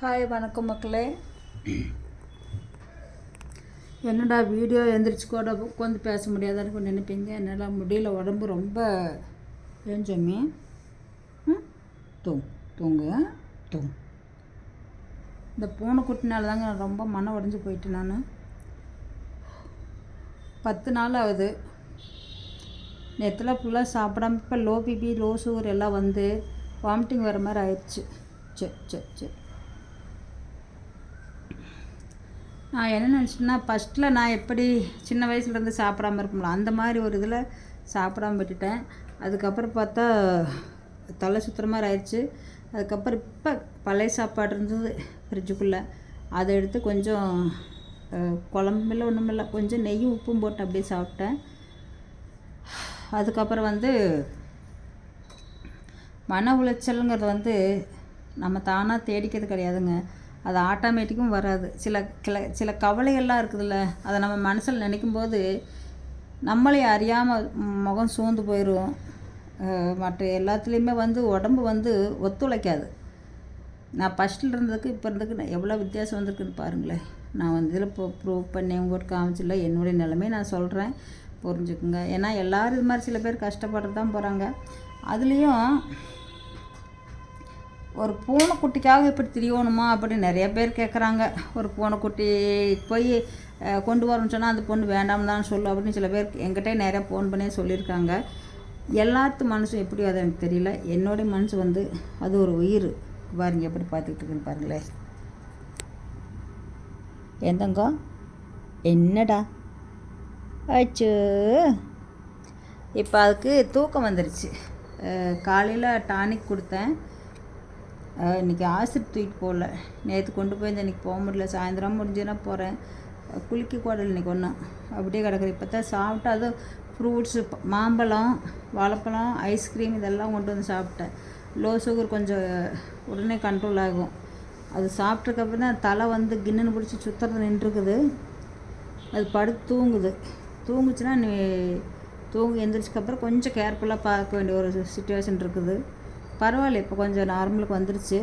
Hi வணக்கம் மக்களே. என்னடா வீடியோ எந்திரிச்சு கூட உட்காந்து பேச முடியாதான்னு கூட நினைப்பீங்க? என்னால் முடியல உடம்பு ரொம்ப ஏஞ்சோமே தூங் தூங்கு தூங் இந்த பூனை குட்டினால தாங்க நான் ரொம்ப மன உடஞ்சி போயிட்டேன் நான். பத்து நாள் ஆகுது. நேற்றுலாம் ஃபுல்லாக சாப்பிடாம இப்போ லோ பிபி லோ சுகர் எல்லாம் வந்து வாமிட்டிங் வர மாதிரி ஆயிடுச்சு. சரி சரி சரி நான் என்ன நினச்சேன்னா ஃபஸ்ட்டில் நான் எப்படி சின்ன வயசுலேருந்து சாப்பிடாம இருக்கும்ல அந்த மாதிரி ஒரு இதில் சாப்பிடாம விட்டுட்டேன். அதுக்கப்புறம் பார்த்தா தலை சுற்றுற மாதிரி ஆயிடுச்சு. அதுக்கப்புறம் இப்போ பழைய சாப்பாடு இருந்தது ஃப்ரிட்ஜுக்குள்ளே அதை எடுத்து கொஞ்சம் அஹ், குழம்புல ஒன்றுமில்ல கொஞ்சம் நெய்யும் உப்பும் போட்டு அப்படியே சாப்பிட்டேன். அதுக்கப்புறம் வந்து மன உளைச்சலுங்கிறது வந்து நம்ம தானாக தேடிக்கிறது கிடையாதுங்க. அது ஆட்டோமேட்டிக்கும் வராது. சில கிள சில கவலைகள்லாம் இருக்குதுல்ல. அதை நம்ம மனசில் நினைக்கும் போது நம்மளே அறியாமல் முகம் சூழ்ந்து போயிடும் மற்ற எல்லாத்துலேயுமே வந்து உடம்பு வந்து ஒத்துழைக்காது. நான் ஃபஸ்ட்டில் இருந்ததுக்கு இப்போ இருந்ததுக்கு நான் எவ்வளோ வித்தியாசம் வந்திருக்குன்னு பாருங்களேன். நான் வந்து இதில் இப்போ ப்ரூவ் பண்ணி உங்களுக்கு காமிச்சில்ல. என்னுடைய நிலைமையை நான் சொல்கிறேன் புரிஞ்சுக்குங்க. ஏன்னா எல்லோரும் இது மாதிரி சில பேர் கஷ்டப்பட்டு தான் போகிறாங்க அதுலேயும் ஒரு பூனைக்குட்டிக்காக இப்படி திரியணுமா அப்படின்னு நிறைய பேர் கேட்குறாங்க ஒரு பூனைக்குட்டி போய் கொண்டு வரணும்னு சொன்னால் அந்த பொண்ணு வேண்டாம் தான் சொல்லு அப்படின்னு சில பேர் எங்கிட்டே நிறையா ஃபோன் பண்ணி சொல்லியிருக்காங்க. எல்லாத்து மனசும் எப்படி அது எனக்கு தெரியல. என்னுடைய மனசு வந்து அது ஒரு உயிர். பாருங்க எப்படி பார்த்துக்கிட்டு இருக்குன்னு பாருங்களேன். எந்தங்கோ? என்னடா? ஆச்சு இப்போ அதுக்கு தூக்கம் வந்துருச்சு. காலையில் டானிக் கொடுத்தேன். இன்றைக்கி ஆசிரியர் ஆசிட் தூக்கிட்டு போகல நேற்று கொண்டு போய் இன்றைக்கி போக முடியல. சாயந்தரம் முடிஞ்சுன்னா போகிறேன் குளிக்க கூட இன்றைக்கி இன்னைக்கு ஒன்றும் அப்படியே கிடக்குது. இப்போ தான் சாப்பிட்டு அது ஃப்ரூட்ஸு மாம்பழம் வாழைப்பழம் ஐஸ்கிரீம் இதெல்லாம் கொண்டு வந்து சாப்பிட்டேன். லோ சுகர் கொஞ்சம் உடனே கண்ட்ரோல் ஆகும். அது சாப்பிட்டதுக்கப்புறம் தான் தலை வந்து கின்னுன்னு பிடிச்சி சுற்றுறது நின்றுருக்குது அது படுத்து தூங்குது. தூங்குச்சுன்னா நீ தூங்கி எந்திரிச்சதுக்கப்புறம் கொஞ்சம் கேர்ஃபுல்லாக பார்க்க வேண்டிய ஒரு சுச்சுவேஷன் இருக்குது. பரவாயில்ல இப்போ கொஞ்சம் நார்மலுக்கு வந்துருச்சு.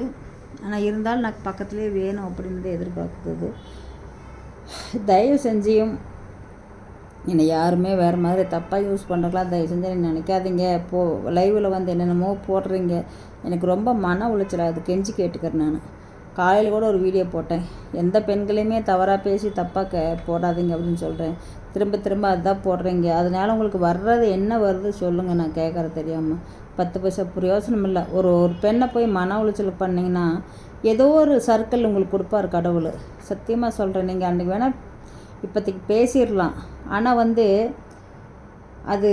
ஆனால் இருந்தாலும் எனக்கு பக்கத்துலேயே வேணும் அப்படின்னு எதிர்பார்க்குறது தயவு செஞ்சியும் என்னை யாருமே வேறு மாதிரி தப்பாக யூஸ் பண்ணுறக்கலாம் தயவு செஞ்சு நீங்க நினைக்காதீங்க. போ லைவில் வந்து என்னென்னமோ போடுறீங்க. எனக்கு ரொம்ப மன உளைச்சல் அது கெஞ்சி கேட்டுக்கிறேன் நான். காலையில் கூட ஒரு வீடியோ போட்டேன். எந்த பெண்களையுமே தவறாக பேசி தப்பாக கே போடாதீங்க அப்படின்னு சொல்கிறேன் திரும்ப திரும்ப அதுதான் போடுறீங்க. அதனால உங்களுக்கு வர்றது என்ன வருது சொல்லுங்கள் நான் கேட்குற தெரியாமல் பத்து பைசா பிரயோசனம் இல்லை. ஒரு ஒரு பெண்ணை போய் மன உளைச்சல் பண்ணிங்கன்னா ஏதோ ஒரு சர்க்கிள் உங்களுக்கு கொடுப்பாரு கடவுள். சத்தியமாக சொல்கிறேன் நீங்கள் அன்றைக்கி வேணால் இப்போதைக்கு பேசிடலாம். ஆனால் வந்து அது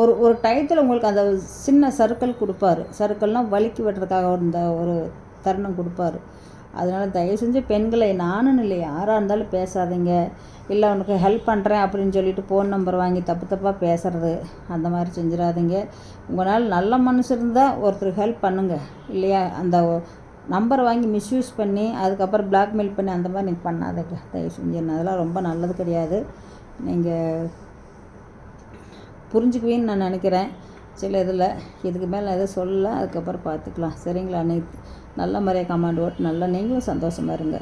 ஒரு ஒரு டயத்தில் உங்களுக்கு அந்த சின்ன சர்க்கிள் கொடுப்பாரு. சர்க்கிள்னால் வலிக்கு விடுறதுக்காக இந்த ஒரு தருணம் கொடுப்பாரு. அதனால் தயவு செஞ்சு பெண்களை நானும் இல்லை யாராக இருந்தாலும் பேசாதீங்க. இல்லை உனக்கு ஹெல்ப் பண்ணுறேன் அப்படின்னு சொல்லிட்டு ஃபோன் நம்பர் வாங்கி தப்பு தப்பாக பேசுறது அந்த மாதிரி செஞ்சிடாதீங்க. உங்களால் நல்ல மனசு இருந்தால் ஒருத்தருக்கு ஹெல்ப் பண்ணுங்கள் இல்லையா? அந்த நம்பர் வாங்கி மிஸ்யூஸ் பண்ணி அதுக்கப்புறம் பிளாக்மெயில் பண்ணி அந்த மாதிரி நீங்கள் பண்ணாதீங்க. தயவு செஞ்சு என்ன அதெல்லாம் ரொம்ப நல்லது கிடையாது. நீங்கள் புரிஞ்சுக்குவீன்னு நான் நினைக்கிறேன். சில இதில் இதுக்கு மேலே நான் எதுவும் சொல்லல. அதுக்கப்புறம் பார்த்துக்கலாம். சரிங்களா நீ நல்ல முறையாக கமாண்ட் ஓட்டு நல்லா நீங்களும் சந்தோஷமாக இருங்க.